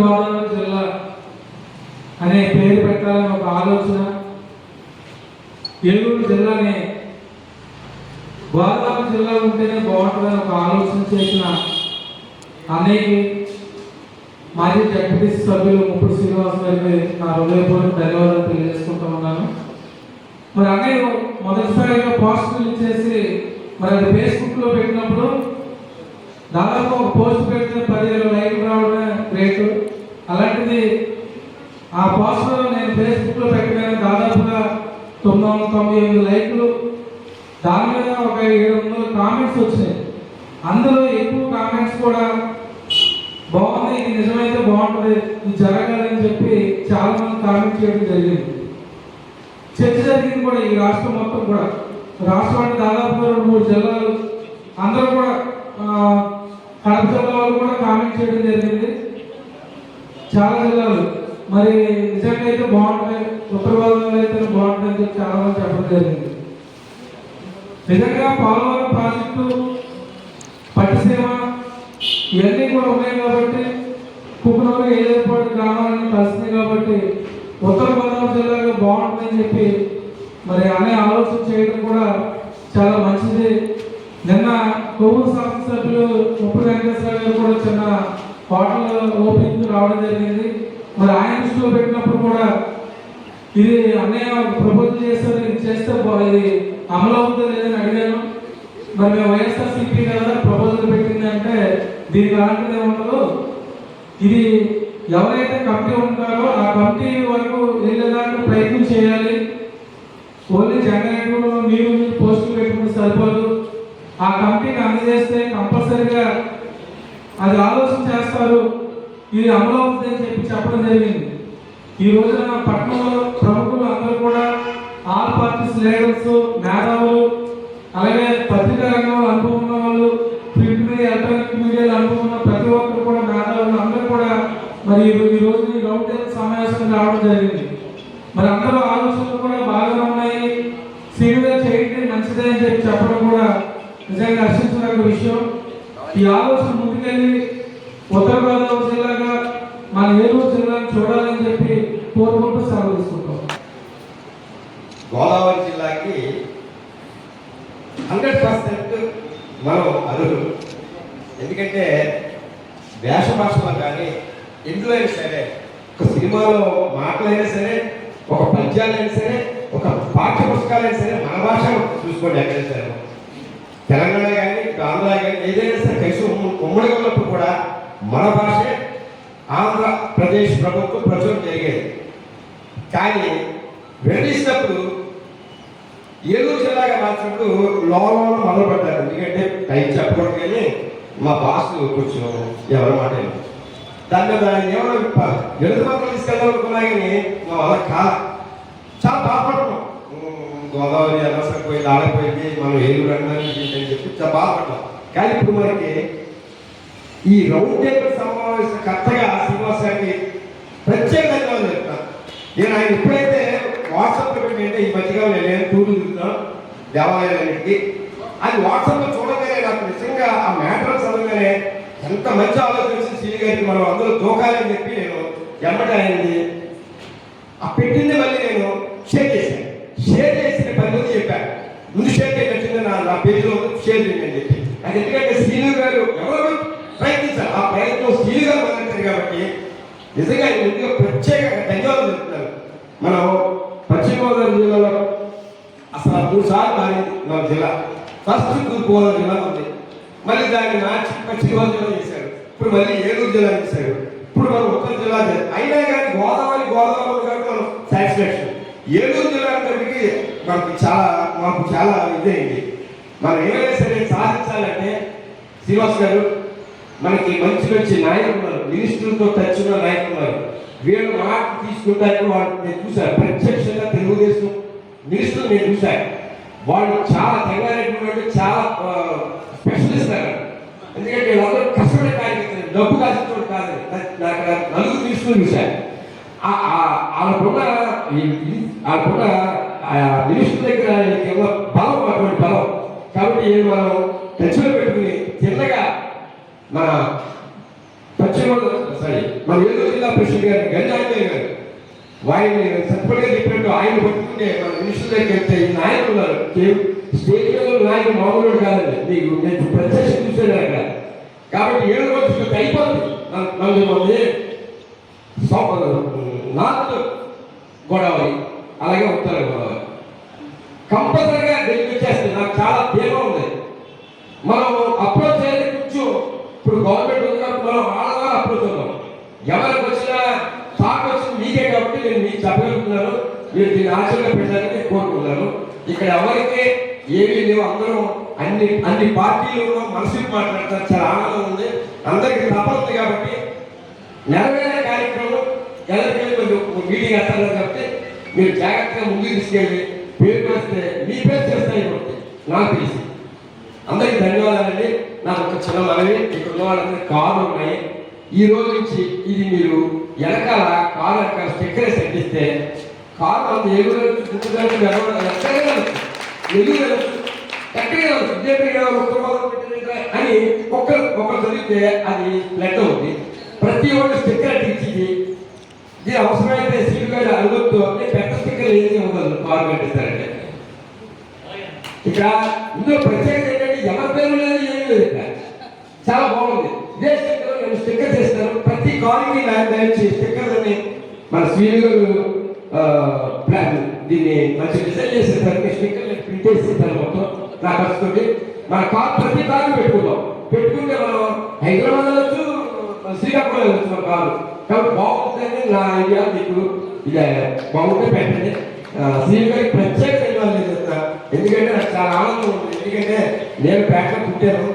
గోదావరి జిల్లా అనే పేరు పెట్టాలని ఒక ఆలోచన. ఏలూరు జిల్లాని గోదావరి జిల్లా ఉంటేనే బాగుంటుందని ఒక ఆలోచన చేసిన అనేక మాజీ జడ్పీటీసీ సభ్యులు ముప్పుడు శ్రీనివాస్ గారికి నా హృదయపూర్వక ధన్యవాదాలు తెలియజేసుకుంటూ ఉన్నాను. మరి అన్నయ్య మొదటిసారిగా పోస్టులు ఇచ్చేసి మరి అది ఫేస్బుక్లో పెట్టినప్పుడు దాదాపు ఒక పోస్ట్ పెడితే పదివేల లైక్లు రావడమే గ్రేట్ అలాంటిది ఆ పోస్ట్ నేను ఫేస్బుక్లో పెట్టగానే దాదాపుగా తొమ్మిది వందల తొంభై ఎనిమిది లైక్లు. దాని మీద ఒక ఏడు వందల కామెంట్స్ వచ్చినాయి. అందులో ఎక్కువ కామెంట్స్ కూడా బాగుంది ఇది నిజమైతే బాగుంటుంది. ఇది జరగాలని చెప్పి చాలా మంది కామెంట్ చేయడం జరిగింది. చర్చ జరిగింది కూడా ఈ రాష్ట్రం మొత్తం కూడా. రాష్ట్రానికి దాదాపు రెండు మూడు జిల్లాలు అందరూ కూడా కడప జిల్లా వాళ్ళు కూడా కామెంట్ చేయడం జరిగింది. చాలా జిల్లాలు. మరి నిజంగా అయితే బాగుంటుంది చాలా మంది చెప్పడం జరిగింది. నిజంగా పోలవరం ప్రాజెక్టు పట్టిసీమ ఇవన్నీ కూడా ఉన్నాయి కాబట్టి కుప్పనూరు ఏలేపాడు గ్రామాలన్నీ కలిసింది కాబట్టి ఉత్తర గోదావరి జిల్లాలో బాగుంటుందని చెప్పి మరి అనే ఆలోచన చేయడం కూడా చాలా మంచిది. నిన్న కొవ్వూరు శాసనసభ్యులు ముప్పు వెంకటేశ్వర గారు కూడా చిన్న హోటల్ ఓపెనింగ్ రావడం జరిగింది. మరి ఆయన దృష్టిలో పెట్టినప్పుడు కూడా ఇది అన్నయ్య ప్రపోజల్ చేస్తారు ఇది చేస్తే ఇది అమలు అవుతుందో లేదని అడిగాను. మరి మేము వైఎస్ఆర్ సిపి కదా ప్రపోజల్ పెట్టింది అంటే దీనికి అలాంటిది ఉండదు ఇది ఎవరైతే కమిటీ ఉంటారో ఆ కమిటీ వరకు వెళ్ళేదానికి ప్రయత్నం చేయాలి. ఓన్లీ జనరేటర్ నీరు మీరు పోస్టులు పెట్టుకుంటే సరిపోదు. ఆ కమిటీకి అందజేస్తే కంపల్సరిగా అది ఆలోచన చేస్తారు. ఇది అమలు అవుతుంది అని చెప్పి చెప్పడం జరిగింది. ఈ రోజున పట్టణంలో ప్రముఖులు అందరూ కూడా ఆల్ పార్టీస్ లీడర్స్ మేధావులు అలాగే పత్రికా రంగంలో అనుభవం ఉన్న వాళ్ళు ప్రింట్ మీడియా ఎలక్ట్రానిక్ మీడియాలో అనుభవం ఉన్న ప్రతి ఒక్కరు కూడా మేధావులు అందరూ కూడా మరి ఈ ఈ రోజు ఈ రౌండ్ టేబుల్ సమావేశం రావడం జరిగింది. మరి అందరూ ఆలోచనలు కూడా బాగానే ఉన్నాయి. సీనియర్ చేయడం మంచిదే అని చెప్పి చెప్పడం కూడా నిజంగా హర్షించదగ్గ విషయం. ఈ ఆలోచన ముందుకెళ్ళి ఉత్తర గోదావరి జిల్లాగా మన ఏలూరు జిల్లాను చూడాలని చెప్పి కోరుకుంటూ సెలవు తీసుకుంటాం. గోదావరి జిల్లాకి హండ్రెడ్ పర్సెంట్ మనం అర్హులు. ఎందుకంటే వేష భాషలో కానీ ఎందులో అయినా సరే ఒక సినిమాలో మాటలైనా సరే ఒక పద్యాలైనా సరే ఒక పాఠ్య పుస్తకాలైనా సరే మన భాష చూసుకోండి ఎక్కడైనా సరే. తెలంగాణ కానీ ఆంధ్ర కానీ ఏదైనా సరే కలిసి ఉమ్మ- ఉమ్మడిగా ఉన్నప్పుడు కూడా మన భాషే ఆంధ్రప్రదేశ్ ప్రభుత్వం ప్రచురణ జరిగేది. కానీ విడదీసినప్పుడు ఏలూరు జిల్లాగా మార్చినప్పుడు లోపల మొదలుపెట్టారు. ఎందుకంటే టైం చెప్పకూడదు కానీ మా బాస్ కొంచెం ఎవరి మాట దాని మీద ఏమైనా ఎడుత మాత్రం కానీ మా వల్ల కా చాలా బాధపడుతున్నాం. గోదావరి అనవసరం పోయింది ఆడపోయింది మనం ఏలూరు అన్నానికి అని చెప్పి చాలా బాధపడ్డాం. కానీ ఇప్పుడు మనకి ఈ రౌండ్ టేబుల్ సమావేశ కర్తగా శ్రీనివాస్ ప్రత్యేకంగా చెప్తాను. నేను ఆయన ఎప్పుడైతే వాట్సాప్ పెట్టంటే ఈ మధ్యకాలం నేను టూర్లు తిరుగుతున్నాను దేవాలయాలన్నిటికీ. అది వాట్సాప్లో చూడగానే నాకు నిజంగా ఆ మ్యాటర్ చదవగానే ఎంత మంచి ఆలోచించి శ్రీ గారికి. మనం అందరూ దూకాలని చెప్పి నేను ఎమ్మటి అయింది ఆ పెట్టింది మళ్ళీ నేను షేర్ చేశాను. షేర్ చేసిన పది మంది చెప్పాను. ముందు షేర్ చేయొచ్చింది నా నా పేజీలో షేర్ చేయండి అని చెప్పి. అది ఎందుకంటే శ్రీను గారు ఎవరు? ప్రయత్నించాలి. ఆ ప్రయత్నం శ్రీను మొదలెట్టారు కాబట్టి నిజంగా ఆయన ముందుగా ప్రత్యేక ధన్యవాదాలు చెప్తున్నారు మనం పశ్చిమ గోదావరి జిల్లాలో అసలు మూడు సార్లు మారింది మన జిల్లా. ఫస్ట్ తూర్పు గోదావరి జిల్లా ఉంది. మళ్ళీ దాన్ని మార్చి పశ్చిమ గోదావరి జిల్లా చేశారు. ఇప్పుడు మళ్ళీ ఏలూరు జిల్లా చేశారు. ఇప్పుడు మనం ఉత్తర జిల్లా చేశారు. అయినా కానీ గోదావరి గోదావరి కాబట్టి మనం సాటిస్ఫాక్షన్ ఏలూరు జిల్లా అనేటప్పటికి మనకి చాలా మాకు చాలా ఇదైంది. మనం ఏమైనా సరే సాధించాలంటే శ్రీనివాస్ గారు మనకి మంచి మంచి నాయకులు మినిస్టర్లతో టచ్ ఉన్న నాయకులు వీళ్ళు మాట తీసుకుంటారు వాళ్ళు నేను చూశాను ప్రత్యక్షంగా తెలుగుదేశం మినిస్టర్ నేను చూశాను వాళ్ళు చాలా తెగలేటువంటి చాలా స్పెషలిస్ట్ అన్నారు ఎందుకంటే వీళ్ళందరూ కష్టపడే కార్యకర్తలు. డబ్బు కాల్చుకోవడం కాదు. నాకు నలుగురు మినిస్టర్లు చూశాను వాళ్ళకున్న వాళ్ళకున్న మినిస్టర్ దగ్గర బలం అటువంటి బలం. కాబట్టి మనం టచ్లో పెట్టుకుని తిన్నగా మన పశ్చిమ సారీ మన ఏదో జిల్లా ప్రెసిడెంట్ గారు గంజాంజయ్ గారు. వారిని సత్పడిగా చెప్పినట్టు ఆయన పట్టుకుంటే మన మినిస్టర్ దగ్గరికి వెళ్తే ఈ నాయకులు ఉన్నారు. స్టేట్ లెవెల్ నాయకులు మామూలు కాదండి. మీకు నేను ప్రత్యక్ష చూసాను అక్కడ. కాబట్టి ఏడు రోజులు అయిపోతుంది. మన- మంది నార్త్ గోదావరి అలాగే ఉత్తర గోదావరి. కంపల్సరిగా గెలిపించేస్తుంది నాకు చాలా ధీమా ఉంది. మనం అప్రోచ్ చేయాలి కొంచెం ఇప్పుడు గవర్నమెంట్ ఉంది కాబట్టి మనం ఆడగా అప్రోచ్ అవుతాం ఎవరికి వచ్చినా థాట్ వచ్చింది మీకే కాబట్టి నేను మీకు చెప్పగలుగుతున్నాను మీరు దీన్ని ఆచరణ పెట్టాలని నేను కోరుకుంటున్నాను ఇక్కడ ఎవరికి ఏమీ లేవు అందరూ అన్ని అన్ని పార్టీలు మనసుకు మాట్లాడతారు. చాలా ఆనందం ఉంది. అందరికీ తపన కాబట్టి నెరవేరే కార్యక్రమం ఎలక్ట్రికల్ కొంచెం మీటింగ్ వేస్తారు కాబట్టి మీరు జాగ్రత్తగా ముందుకు తీసుకెళ్ళి పేరు వేస్తే మీ పేరు చేస్తాయి కాబట్టి నాకు తెలిసి. అందరికీ ధన్యవాదాలండి. నాకు ఒక చిన్న మనవి. ఇక్కడ ఉన్న వాళ్ళందరికీ కారు ఉన్నాయి. ఈ రోజు నుంచి ఇది మీరు వెనకాల కారు యొక్క స్టిక్కర్ వేసి కారు అంత ఎగురు చుట్టుదంటే ఎక్కడైనా ఎగురు ఎక్కడైనా విద్యాపీఠ అని ఒక్కరు ఒకరు చదివితే అది బ్లడ్ అవుతుంది ప్రతి ఒక్కరు స్టిక్కర్ అట్టించింది ఇది అవసరమైతే సీటు అడగొద్దు అంటే పెద్ద స్టిక్కర్ ఏది ఉండదు కారు కట్టిస్తారంటే. ఇక్కడ ఇందులో ప్రత్యేకత ఏంటంటే ఎవరి పేరు లేదు ఏమీ లేదు ఇక్కడ. చాలా బాగుంది. ఇదే స్టిక్కర్ నేను స్టిక్కర్ చేస్తాను ప్రతి కాలనీ దయచి స్టిక్కర్ అని మన సీనియర్ గారు దీన్ని మంచి డిజైన్ చేసేసరికి స్టిక్కర్ ప్రింట్ చేసేసారు మొత్తం. నా ఖర్చుతోటి మన కార్ ప్రతి కారు పెట్టుకుందాం. పెట్టుకుంటే మనం హైదరాబాద్ వెళ్ళచ్చు శ్రీకాకుళం వెళ్ళచ్చు మన కారు. కాబట్టి బాగుంటుందని నా ఐడియా మీకు. ఇది బాగుంటే పెట్టండి. శ్రీను గారికి ప్రత్యేక ధన్యవాదాలు చెప్తా ఎందుకంటే నాకు చాలా ఆనందం ఉంది. ఎందుకంటే నేను పేటలో పుట్టాను.